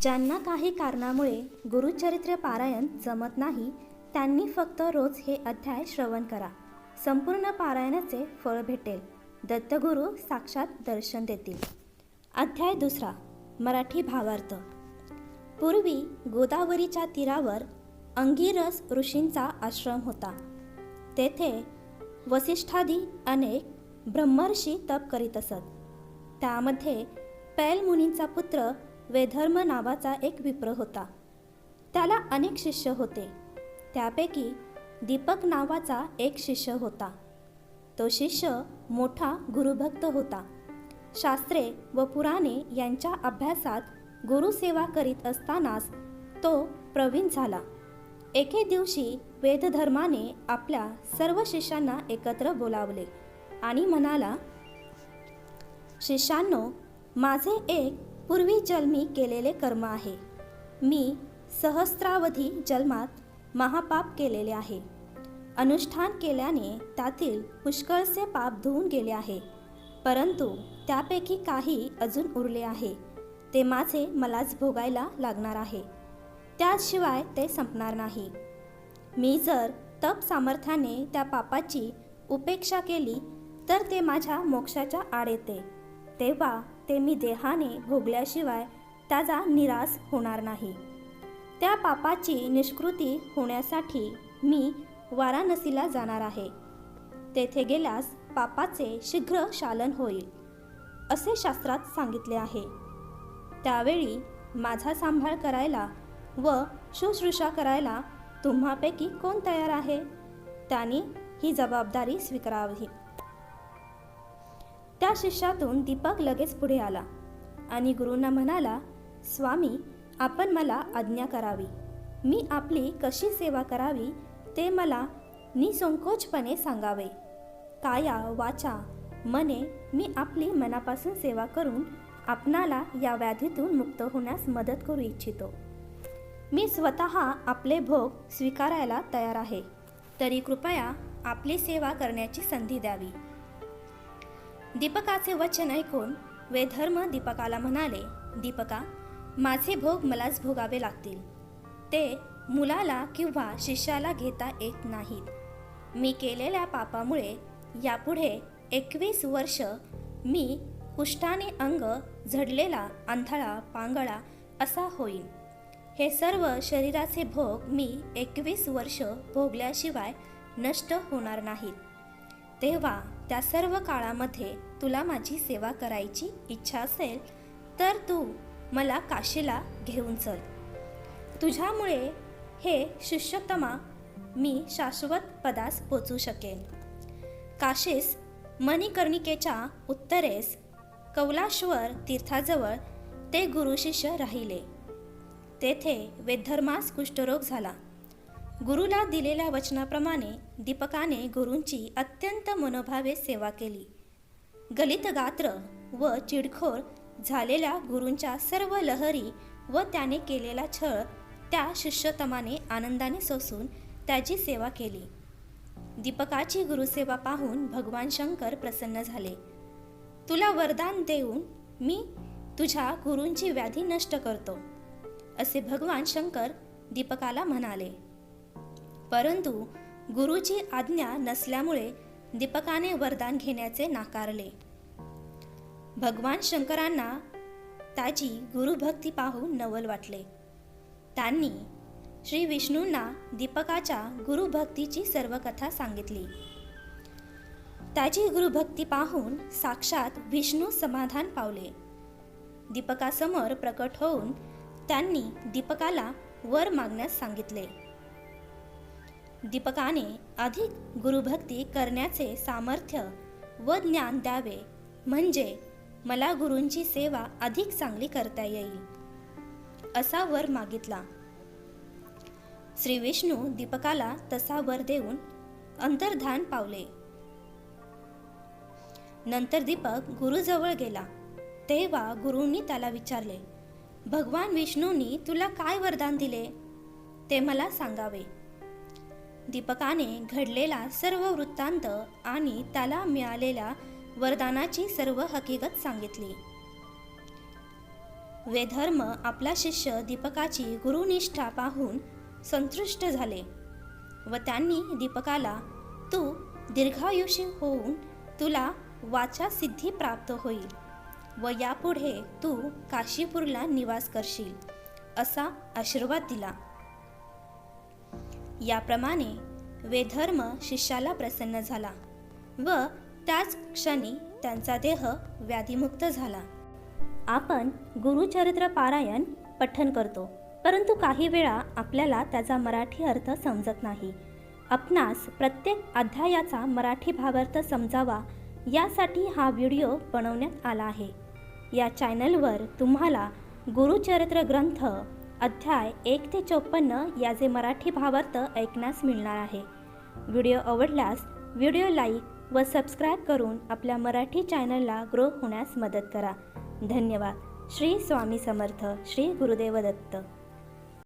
ज्यांना काही कारणामुळे गुरुचरित्र पारायण जमत नाही त्यांनी फक्त रोज हे अध्याय श्रवण करा. संपूर्ण पारायणाचे फळ भेटेल. दत्तगुरू साक्षात दर्शन देतील. अध्याय दुसरा. मराठी भावार्थ. पूर्वी गोदावरीच्या तीरावर अंगिरस ऋषींचा आश्रम होता. तेथे वसिष्ठादी अनेक ब्रह्मर्षी तप करीत असत. त्यामध्ये पैल मुनींचा पुत्र वेधर्म नावाचा एक विप्र होता. त्याला अनेक शिष्य होते. त्यापैकी दीपक नावाचा एक शिष्य होता. तो शिष्य मोठा गुरुभक्त होता. शास्त्रे व पुराणे यांच्या अभ्यासात गुरुसेवा करीत असतानाच तो प्रवीण झाला. एके दिवशी वेदधर्माने आपल्या सर्व शिष्यांना एकत्र बोलावले आणि म्हणाला शिष्यांनो माझे एक पूर्वी जन्मी केलेले कर्म आहे. मी सहस्रावधी जन्मात महापाप केलेले आहे. अनुष्ठान केल्याने त्यातील पुष्कळसे पाप धुवून गेले आहे. परंतु त्यापैकी काही अजून उरले आहे. ते माझे मलाच भोगायला लागणार आहे. त्याशिवाय ते संपणार नाही. मी जर तप सामर्थ्याने त्या पापाची उपेक्षा केली तर ते माझ्या मोक्षाच्या आड येते. तेव्हा ते मी देहाने भोगल्याशिवाय त्याचा निराश होणार नाही. त्या पापाची निष्कृती होण्यासाठी मी वाराणसीला जाणार आहे. तेथे गेल्यास पापाचे शीघ्र शालन होईल असे शास्त्रात सांगितले आहे. त्यावेळी माझा सांभाळ करायला व शुश्रूषा करायला तुम्हापैकी कोण तयार आहे? त्यांनी ही जबाबदारी स्वीकारावी. त्या शिष्यातून दीपक लगेच पुढे आला आणि गुरूंना म्हणाला स्वामी आपण मला आज्ञा करावी. मी आपली कशी सेवा करावी ते मला निसंकोचपणे सांगावे. काया वाचा. मने मी आपली मनापासून सेवा करून आपणाला या व्याधीतून मुक्त होण्यास मदत करू इच्छितो. मी स्वतः आपले भोग स्वीकारायला तयार आहे. तरी कृपया आपली सेवा करण्याची संधी द्यावी. दीपकाचे वचन ऐकून वेधर्म दीपकाला म्हणाले दीपका माझे भोग मलाच भोगावे लागतील. ते मुलाला किंवा शिष्याला घेता येत नाहीत. मी केलेल्या पापामुळे यापुढे एकवीस वर्ष मी कुष्ठाने अंग झडलेला अंधळा पांगळा असा होईन. हे सर्व शरीराचे भोग मी एकवीस वर्ष भोगल्याशिवाय नष्ट होणार नाहीत. तेव्हा त्या सर्व काळामध्ये तुला माझी सेवा करायची इच्छा असेल तर तू मला काशीला घेऊन चल. तुझ्यामुळे हे शिष्योत्तमा मी शाश्वत पदास पोचू शकेन. काशीस मणिकर्णिकेच्या उत्तरेस कौलाश्वर तीर्थाजवळ ते गुरुशिष्य राहिले. तेथे वेधर्मास कुष्ठरोग झाला. गुरुला दिलेल्या वचनाप्रमाणे दीपकाने गुरूंची अत्यंत मनोभावे सेवा केली. गलित गात्र व चिडखोर झालेल्या गुरूंच्या सर्व लहरी व त्याने केलेला छळ त्या शिष्योत्तमाने आनंदाने सोसून त्याची सेवा केली. दीपकाची गुरुसेवा पाहून भगवान शंकर प्रसन्न झाले. तुला वरदान देऊन मी तुझ्या गुरूंची व्याधी नष्ट करतो असे भगवान शंकर दीपकाला म्हणाले. परंतु गुरुची आज्ञा नसल्यामुळे दीपकाने वरदान घेण्याचे नाकारले. भगवान शंकरांना त्याची गुरुभक्ती पाहून नवल वाटले. त्यांनी श्री विष्णूंना दीपकाच्या गुरुभक्तीची सर्व कथा सांगितली. त्याची गुरुभक्ती पाहून साक्षात विष्णू समाधान पावले. दीपकासमोर प्रकट होऊन त्यांनी दीपकाला वर मागण्यास सांगितले. दीपकाने अधिक गुरुभक्ती करण्याचे सामर्थ्य व ज्ञान द्यावे. म्हणजे मला गुरूंची सेवा अधिक चांगली करता येईल असा वर मागितला. श्री विष्णू दीपकाला तसा वर देऊन अंतर्धान पावले. नंतर दीपक गुरुजवळ गेला. तेव्हा गुरूंनी त्याला विचारले भगवान विष्णूंनी तुला काय वरदान दिले? ते मला सांगावे. दीपकाने घडलेला सर्व वृत्तांत आणि त्याला मिळालेल्या वरदानाची सर्व हकीकत सांगितली. वेधर्म आपला शिष्य दीपकाची गुरुनिष्ठा पाहून संतुष्ट झाले व त्यांनी दीपकाला तू दीर्घायुषी होऊन तुला वाचा सिद्धी प्राप्त होईल व यापुढे तू काशीपूरला निवास करशील असा आशीर्वाद दिला. याप्रमाणे वेधर्म शिष्याला प्रसन्न झाला व त्याच क्षणी त्यांचा देह व्याधीमुक्त झाला. आपण गुरुचरित्र पारायण पठन करतो परंतु काही वेळा आपल्याला त्याचा मराठी अर्थ समजत नाही. आपणास प्रत्येक अध्यायाचा मराठी भावार्थ समजावा यासाठी हा व्हिडिओ बनवण्यात आला आहे. या चॅनलवर तुम्हाला गुरुचरित्र ग्रंथ अध्याय एक ते चोपन्न याचे मराठी भावार्थ ऐकण्यास मिळणार आहे. व्हिडिओ आवडल्यास व्हिडिओ लाईक व सबस्क्राईब करून आपल्या मराठी चॅनलला ग्रो होण्यास मदत करा. धन्यवाद. श्री स्वामी समर्थ. श्री गुरुदेव दत्त